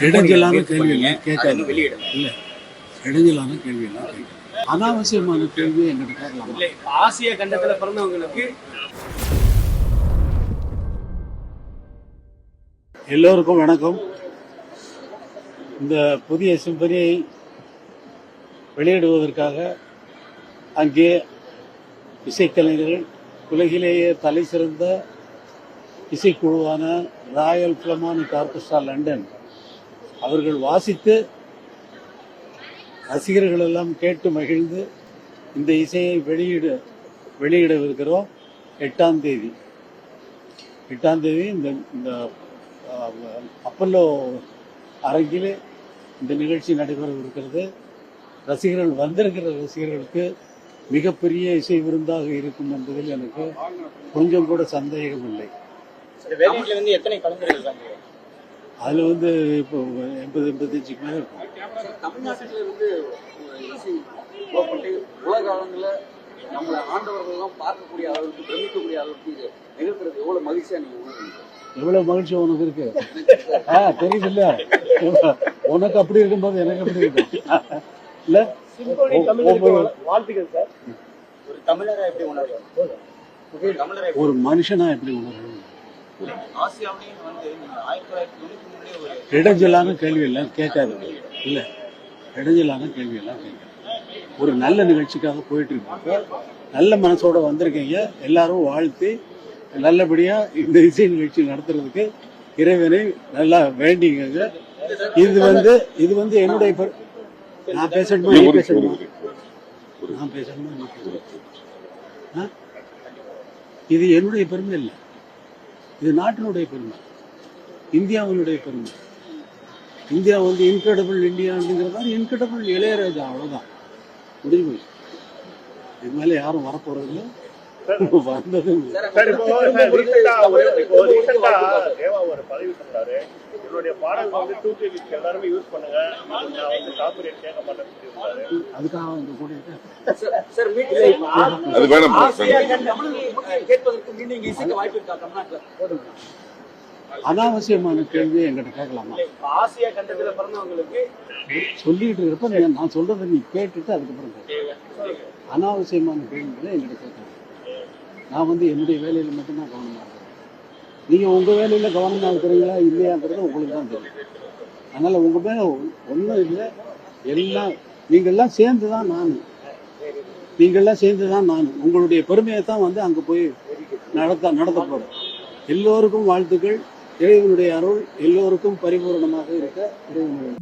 இடைஞ்சலான கேள்வி. கேட்காது. இடைஞ்சலான கேள்வி எல்லாம். அனாவசியமான கேள்வி எங்கிட்ட கேட்கலாமா ஆசிய கண்டத்துல பிறந்தவங்களுக்கு எல்லோருக்கும் வணக்கம் இந்த புதிய சிம்பனியை வெளியிடுவதற்காக அங்கே இசைக்கலைஞர்கள் உலகிலேயே தலை சிறந்த இசைக்குழுவான ராயல் பிலமானிக் ஆர்கெஸ்ட்ரா லண்டன் அவர்கள் வாசித்து ரசிகர்கள் எல்லாம் கேட்டு மகிழ்ந்து இந்த இசையை வெளியிட வெளியிடவிருக்கிறோம். எட்டாம் தேதி. எட்டாம் தேதி இந்த இந்த அப்பல்லோ அரங்கில் இந்த நிகழ்ச்சி நடைபெறவிருக்கிறது. ரசிகர்கள் வந்திருக்கிற ரசிகர்களுக்கு மிகப்பெரிய இசை விருந்தாக இருக்கும் என்பதில் எனக்கு கொஞ்சம் கூட சந்தேகம் இல்லை வெளியீட்டுல வந்து எத்தனை இருக்காங்க? அதில் வந்து இப்போ எண்பது எண்பத்தஞ்சுக்கு மேலே இருக்கும். தமிழ்நாட்டில புறப்பட்டு உலக அளவில் நம்மளை பார்க்கக்கூடிய அளவுக்கு பிரமிக்கக்கூடிய அளவுக்கு இது நிகழ்த்துறது எவ்வளவு மகிழ்ச்சியா நீங்க உணர்றீங்க? எவ்வளவு மகிழ்ச்சி உனக்கு இருக்கு? ஆ தெரியுது இல்ல உனக்கு அப்படி இருக்கும்போது எனக்கு அப்படி இருக்கும் இல்ல? வாழ்த்துக்கள் சார். ஒரு தமிழரா எப்படி உணர்றீங்க? ஒரு தமிழரா எப்படி- ஒரு மனுஷனா எப்படி உணரணும் இடைஞ்சலான கேள்வி எல்லாம் கேட்காது இல்ல. இடைஞ்சலான கேள்வி எல்லாம் கேட்காது ஒரு நல்ல நிகழ்ச்சிக்காக போயிட்டு இருக்கப்ப நல்ல மனசோட வந்திருக்கீங்க. எல்லாரும் வாழ்த்தி நல்லபடியா இந்த இசை நிகழ்ச்சி நடத்துறதுக்கு இறைவனை நல்லா வேண்டிங்க இது வந்து இது வந்து என்னுடைய நான் பேசணுமா? நீ பேசணுமா? நான் பேசணுமா? நீ பேசணுமா? இது என்னுடைய பெருமை இல்லை. இது நாட்டினுடைய பெருமை. இந்தியாவினுடைய பெருமை. இந்தியா வந்து இன்கிரெடிபிள் இந்தியாங்கிற மாதிரி இன்கிரெடிபிள் இளையராஜா அவ்வளவுதான். முடிஞ்சு போச்சு இது மேல யாரும் வரப்போறதில்லை. வந்ததும் என்னுடைய பாடல் வந்து டூ கே கிட்ஸ் எல்லாருமே யூஸ் பண்ணுங்க. நான் வந்து காப்பிரைட் கேட்க சொல்லியிருந்தாரு அதுக்காக வந்து கூட்டிட்டு சார், மீட்டிங் அது வேணாம் கேட்பதற்கு மீண்டும் இசைக்க வாய்ப்பு இருக்கா? தமிழ்நாட்டுல அனாவசியமான கேள்வியை என்கிட்ட கேட்கலாமா? ஆசிய கண்டத்துல பிறந்தவங்களுக்கு சொல்லிட்டு இருக்கிறப்ப நீ- நான் சொல்றதை நீ கேட்டுட்டு அதுக்கப்புறம் அனாவசியமான கேள்விகளை என்கிட்ட கேட்கலாம். நான் வந்து என்னுடைய வேலையில மட்டும்தான் கவனமா இருக்கிறேன் நீங்க உங்க வேலையில கவனம் இருக்கிறீங்களா இல்லையாங்கிறது உங்களுக்கு தான் தெரியும். அதனால உங்க மேல ஒன்றும் இல்லை. எல்லாம் நீங்கெல்லாம் சேர்ந்துதான் சேர்ந்து தான் நான் நீங்க எல்லாம் சேர்ந்து தான் நான் உங்களுடைய பெருமையை தான் வந்து அங்க போய் நடத்த நடத்த போறேன் எல்லோருக்கும் வாழ்த்துக்கள். இறைவனுடைய அருள் எல்லோருக்கும் பரிபூரணமாக இருக்க இறைவனுடைய